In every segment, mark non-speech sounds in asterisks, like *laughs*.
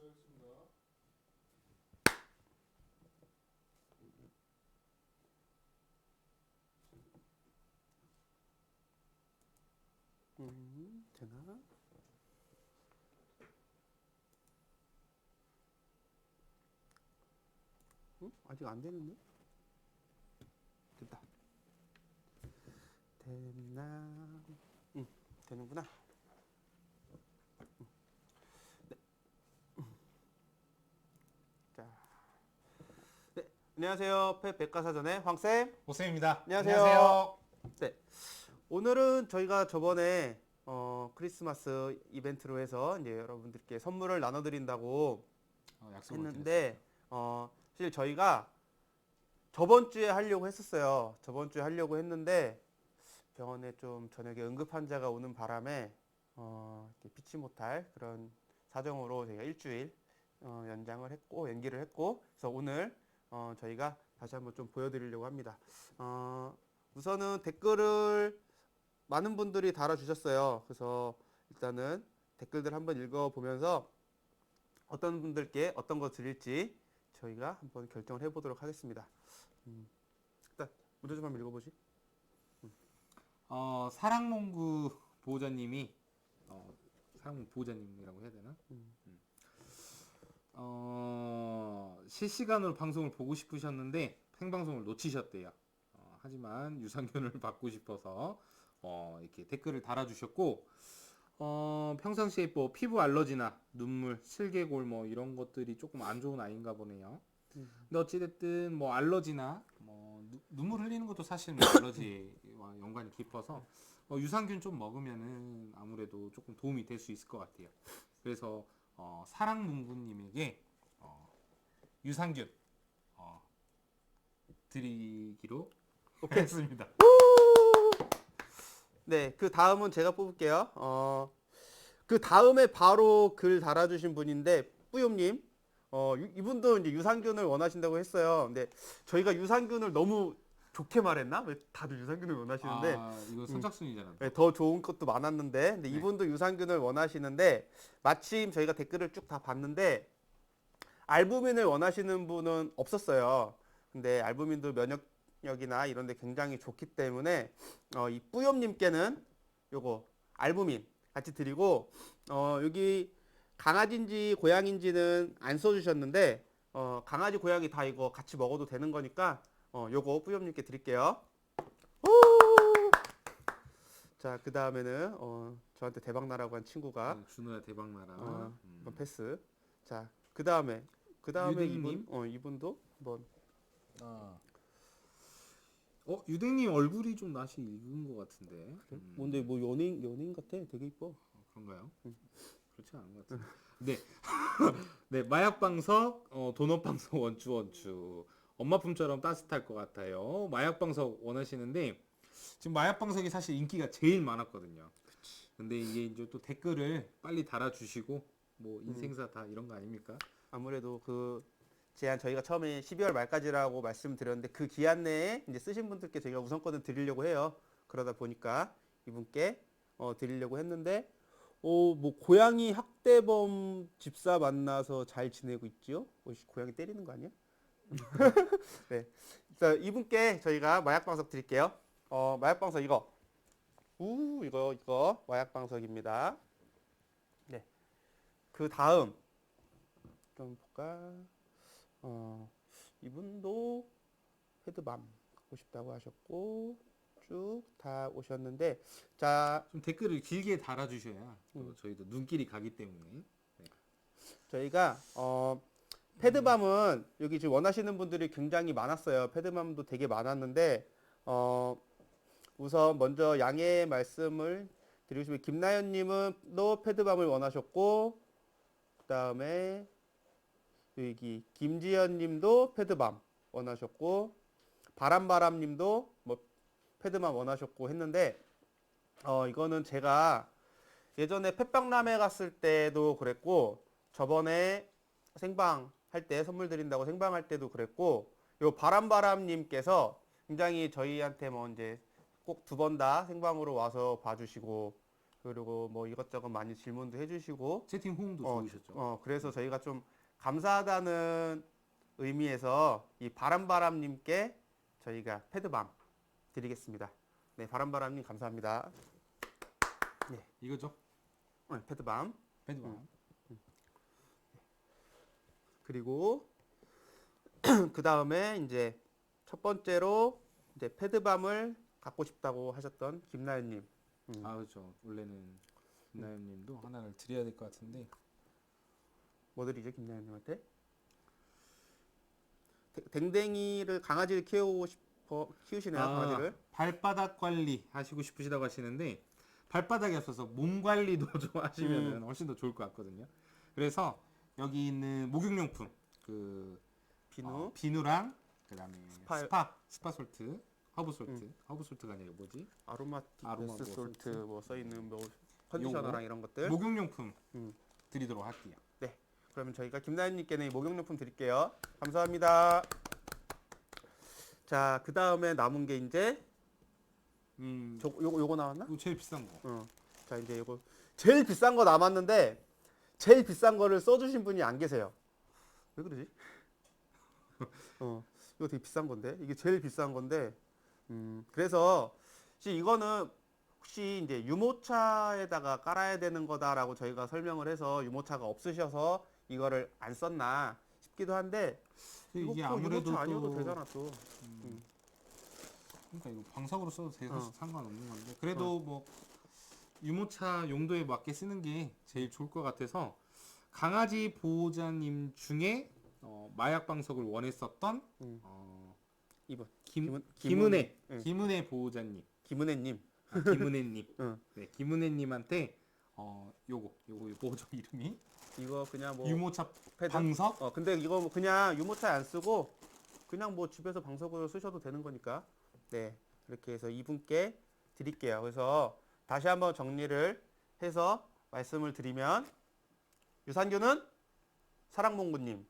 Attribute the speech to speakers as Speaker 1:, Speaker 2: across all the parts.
Speaker 1: 시작했습니다.
Speaker 2: 음, 되나? 응? 아직 안 되는데? 됐다. 됐나? 응, 되는구나. 응. 네. 음. 자, 네, 안녕하세요. 펫 백과사전의 황쌤.
Speaker 3: 호쌤입니다.
Speaker 2: 안녕하세요. 네. 오늘은 저희가 저번에 어, 크리스마스 이벤트로 해서 이제 여러분들께 선물을 나눠드린다고
Speaker 3: 어, 약속을
Speaker 2: 했는데 어, 사실 저희가 저번 주에 하려고 했었어요. 저번 주에 하려고 했는데 병원에 좀 저녁에 응급 환자가 오는 바람에 어, 이렇게 피치 못할 그런 사정으로 저희가 일주일 어, 연장을 했고 연기를 했고 그래서 오늘 어, 저희가 다시 한번 좀 보여드리려고 합니다. 어, 우선은 댓글을 많은 분들이 달아주셨어요. 그래서 일단은 댓글들 한번 읽어보면서 어떤 분들께 어떤 거 드릴지 저희가 한번 결정을 해보도록 하겠습니다. 음, 일단 먼저 좀 한번 읽어보지.
Speaker 3: 어, 사랑농구 보호자님이 어, 사랑농구 보호자님이라고 해야 되나?
Speaker 2: 음.
Speaker 3: 음. 어, 실시간으로 방송을 보고 싶으셨는데 생방송을 놓치셨대요. 어, 하지만 유산균을 *laughs* 받고 싶어서 어, 이렇게 댓글을 달아주셨고 어, 평상시에 뭐 피부 알러지나 눈물, 슬개골 뭐 이런 것들이 조금 안 좋은 아이인가 보네요.
Speaker 2: 음.
Speaker 3: 근데 어찌됐든 뭐 알러지나 뭐 누- 눈물 흘리는 것도 사실 뭐 알러지와 *clears throat* 연관이 깊어서 어, 유산균 좀 먹으면은 아무래도 조금 도움이 될 수 있을 것 같아요. 그래서 어, 사랑문구님에게 어, 유산균 어, 드리기로 했습니다.
Speaker 2: 네, 그 다음은 제가 뽑을게요. 어, 그 다음에 바로 글 달아주신 분인데 뿌욤님, 어, 유- 이분도 이제 유산균을 원하신다고 했어요. 근데 저희가 유산균을 너무 좋게 말했나? 왜 다들 유산균을 원하시는데
Speaker 3: 아, 이거 선착순이잖아.
Speaker 2: 네, 더 좋은 것도 많았는데 근데
Speaker 3: 네.
Speaker 2: 이분도 유산균을 원하시는데 마침 저희가 댓글을 쭉 다 봤는데 알부민을 원하시는 분은 없었어요. 근데 알부민도 면역력이나 이런 데 굉장히 좋기 때문에 어, 이 뿌염님께는 요거 알부민 같이 드리고 어, 여기 강아지인지 고양인지는 안 써주셨는데 어, 강아지 고양이 다 이거 같이 먹어도 되는 거니까 어, 요거 뿌염님께 드릴게요. 자, 그 다음에는 어, 저한테 대박 나라고 한 친구가
Speaker 3: 어, 준호야 대박 나라.
Speaker 2: 어,
Speaker 3: 음.
Speaker 2: 한번 패스. 자, 그 다음에 그 다음에? 이분, 어 이분도 한번
Speaker 3: 아. 어 유댕님 얼굴이 좀 낯이 익은 것 같은데. 음.
Speaker 2: 뭔데 뭐 연예인 연예인 같아, 되게 이뻐.
Speaker 3: 어, 그런가요?
Speaker 2: 음.
Speaker 3: 그렇지 않은 것 같은데. *laughs* 네. *laughs* 네, 마약 방석, 어, 도넛 방석 원추 원추. 엄마 품처럼 따뜻할 것 같아요. 마약방석 원하시는데 지금 마약방석이 사실 인기가 제일 많았거든요. 근데 이게 이제 또 댓글을 빨리 달아주시고 뭐 인생사 다 이런 거 아닙니까?
Speaker 2: 아무래도 그 제한 저희가 처음에 12월 말까지라고 말씀드렸는데 그 기한 내에 이제 쓰신 분들께 저희가 우선권을 드리려고 해요. 그러다 보니까 이분께 어, 드리려고 했는데 어, 뭐 고양이 학대범 집사 만나서 잘 지내고 있지요? 어, 씨, 고양이 때리는 거 아니야? *laughs* 네. 자, 이분께 저희가 마약 방석 드릴게요. 어, 마약 방석 이거. 우, 이거 이거 마약 방석입니다. 네. 그 다음 좀 볼까? 어, 이분도 헤드밤 갖고 싶다고 하셨고 쭉 다 오셨는데 자
Speaker 3: 좀 댓글을 길게 달아주셔야 또
Speaker 2: 음.
Speaker 3: 저희도 눈길이 가기 때문에
Speaker 2: 저희가 어, 패드밤은 여기 지금 원하시는 분들이 굉장히 많았어요. 패드밤도 되게 많았는데 어, 우선 먼저 양해 말씀을 드리고 싶어요. 김나연님은 또 패드밤을 원하셨고 그 다음에 여기 김지연님도 패드밤 원하셨고 바람바람님도 뭐 패드밤 원하셨고 했는데 어 이거는 제가 예전에 펫박람회 갔을 때도 그랬고 저번에 생방 할 때 선물 드린다고 생방 할 때도 그랬고 요 바람바람님께서 굉장히 저희한테 뭐 이제 꼭 두 번 다 생방으로 와서 봐주시고 그리고 뭐 이것저것 많이 질문도 해주시고
Speaker 3: 채팅 호응도
Speaker 2: 어,
Speaker 3: 좋으셨죠.
Speaker 2: 어, 그래서 저희가 좀 감사하다는 의미에서 이 바람바람님께 저희가 패드밤 드리겠습니다. 네, 바람바람님 감사합니다.
Speaker 3: 이거죠?
Speaker 2: 네, 패드밤.
Speaker 3: 배드방.
Speaker 2: 그리고 *clears throat* 그 다음에 이제 첫 번째로 이제 패드밤을 갖고 싶다고 하셨던 김나연님. 음.
Speaker 3: 아 그렇죠. 원래는 김나연님도 하나를 드려야 될 것 같은데
Speaker 2: 뭐 드리죠, 김나연님한테? 댕- 댕댕이를 강아지를 키우고 싶어 키우시나요,
Speaker 3: 아.
Speaker 2: 강아지를?
Speaker 3: 발바닥 관리 하시고 싶으시다고 하시는데 발바닥이 없어서 몸 관리도 *laughs* 좀 하시면은
Speaker 2: 음.
Speaker 3: 훨씬 더 좋을 것 같거든요. 그래서 여기 있는 목욕용품 그
Speaker 2: 비누.
Speaker 3: 어, 비누랑 그다음에
Speaker 2: 스파-
Speaker 3: 스파 스파, 솔트 허브 솔트
Speaker 2: 음.
Speaker 3: 허브 솔트가 아니라 뭐지
Speaker 2: 아로마틱
Speaker 3: 아로마
Speaker 2: 베스
Speaker 3: 뭐
Speaker 2: 솔트
Speaker 3: 솔트?
Speaker 2: 뭐 써 있는 뭐 컨디셔너랑 이런 것들.
Speaker 3: 목욕용품
Speaker 2: 음.
Speaker 3: 드리도록 할게요.
Speaker 2: 그러면 저희가 김나연님께는 이 목욕용품 드릴게요. 감사합니다. 자, 그 다음에 남은 게 이제
Speaker 3: 음,
Speaker 2: 저 요거 요거 나왔나?
Speaker 3: 이거 제일 비싼 거.
Speaker 2: 어. 자, 이제 요거 제일 비싼 거 남았는데 제일 비싼 거를 써주신 분이 안 계세요. 왜 그러지? *laughs* 어, 이거 되게 비싼 건데 이게 제일 비싼 건데, 음, 그래서 혹시 이거는 혹시 이제 유모차에다가 깔아야 되는 거다라고 저희가 설명을 해서 유모차가 없으셔서 이거를 안 썼나 싶기도 한데 이거
Speaker 3: 이게
Speaker 2: 뭐
Speaker 3: 아무래도
Speaker 2: 유모차 아니어도
Speaker 3: 또
Speaker 2: 되잖아 또.
Speaker 3: 음. 그러니까 이거 방석으로 써도 돼서
Speaker 2: 어.
Speaker 3: 상관없는 건데 그래도 뭐 유모차 용도에 맞게 쓰는 게 제일 좋을 것 같아서 강아지 보호자님 중에 어, 마약 방석을 원했었던
Speaker 2: 음.
Speaker 3: 어,
Speaker 2: 이분
Speaker 3: 김,
Speaker 2: 김은-
Speaker 3: 김은혜
Speaker 2: 응.
Speaker 3: 김은혜 보호자님
Speaker 2: 김은혜님.
Speaker 3: 아, 김은혜님 *laughs*
Speaker 2: 응.
Speaker 3: 네, 김은혜님한테 어 요거 요거 뭐죠 이름이
Speaker 2: 이거 그냥 뭐
Speaker 3: 유모차
Speaker 2: 패드?
Speaker 3: 방석
Speaker 2: 어 근데 이거 뭐 그냥 유모차에 안 쓰고 그냥 뭐 집에서 방석으로 쓰셔도 되는 거니까 네 이렇게 해서 이분께 드릴게요. 그래서 다시 한번 정리를 해서 말씀을 드리면 유산균은 사랑몽구님,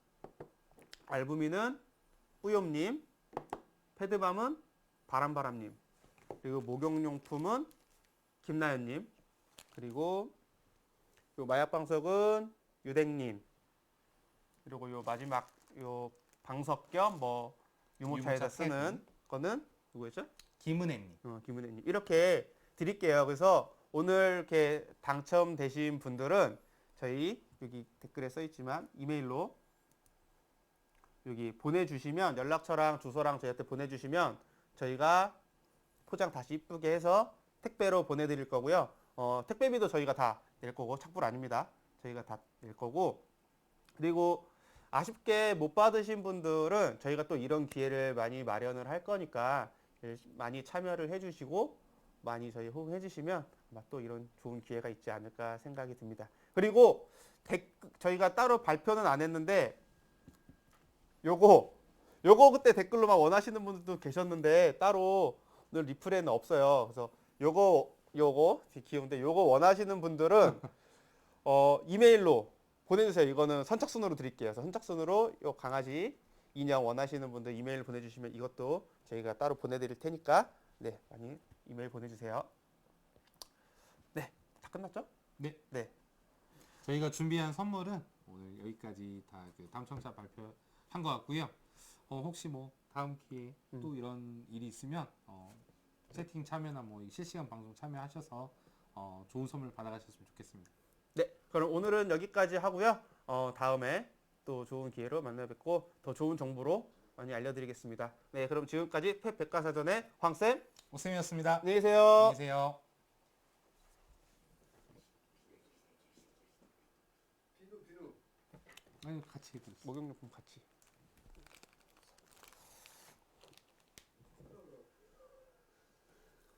Speaker 2: 알부민은 뿌욤님, 패드밤은 바람바람님, 그리고 목욕용품은 김나연님, 그리고 요 마약방석은 유댕님, 그리고 요 마지막 요 방석 겸 뭐 유모차에다
Speaker 3: 유모차
Speaker 2: 쓰는 거는 누구였죠?
Speaker 3: 김은혜님.
Speaker 2: 어, 김은혜님. 이렇게 드릴게요. 그래서 오늘 이렇게 당첨되신 분들은 저희 여기 댓글에 써 있지만 이메일로 여기 보내주시면 연락처랑 주소랑 저희한테 보내주시면 저희가 포장 다시 이쁘게 해서 택배로 보내드릴 거고요. 어, 택배비도 저희가 다 낼 거고 착불 아닙니다. 저희가 다 낼 거고 그리고 아쉽게 못 받으신 분들은 저희가 또 이런 기회를 많이 마련을 할 거니까 많이 참여를 해주시고 많이 저희 호응해 주시면 아마 또 이런 좋은 기회가 있지 않을까 생각이 듭니다. 그리고 댓, 저희가 따로 발표는 안 했는데 요거 요거 그때 댓글로만 원하시는 분들도 계셨는데 따로 오늘 리플에는 없어요. 그래서 요거 요거 귀여운데 요거 원하시는 분들은 *laughs* 어 이메일로 보내주세요. 이거는 선착순으로 드릴게요. 그래서 선착순으로 요 강아지 인형 원하시는 분들 이메일 보내주시면 이것도 저희가 따로 보내드릴 테니까 네 많이 이메일 보내주세요. 네 다 끝났죠?
Speaker 3: 저희가 준비한 선물은 오늘 여기까지 다 그 당첨자 발표한 것 같고요. 어, 혹시 뭐 다음 기회에
Speaker 2: 음.
Speaker 3: 또 이런 일이 있으면 어, 채팅 참여나 뭐이 실시간 방송 참여하셔서 어, 좋은 선물 받아가셨으면 좋겠습니다.
Speaker 2: 네 그럼 오늘은 여기까지 하고요. 어 다음에 또 좋은 기회로 만나 뵙고 더 좋은 정보로 많이 알려드리겠습니다. 네 그럼 지금까지 펫 백과사전의 황쌤
Speaker 3: 오쌤이었습니다.
Speaker 2: 안녕히 계세요.
Speaker 3: 안녕히 계세요. 아니 같이 해드렸어요.
Speaker 2: 목욕용품 같이.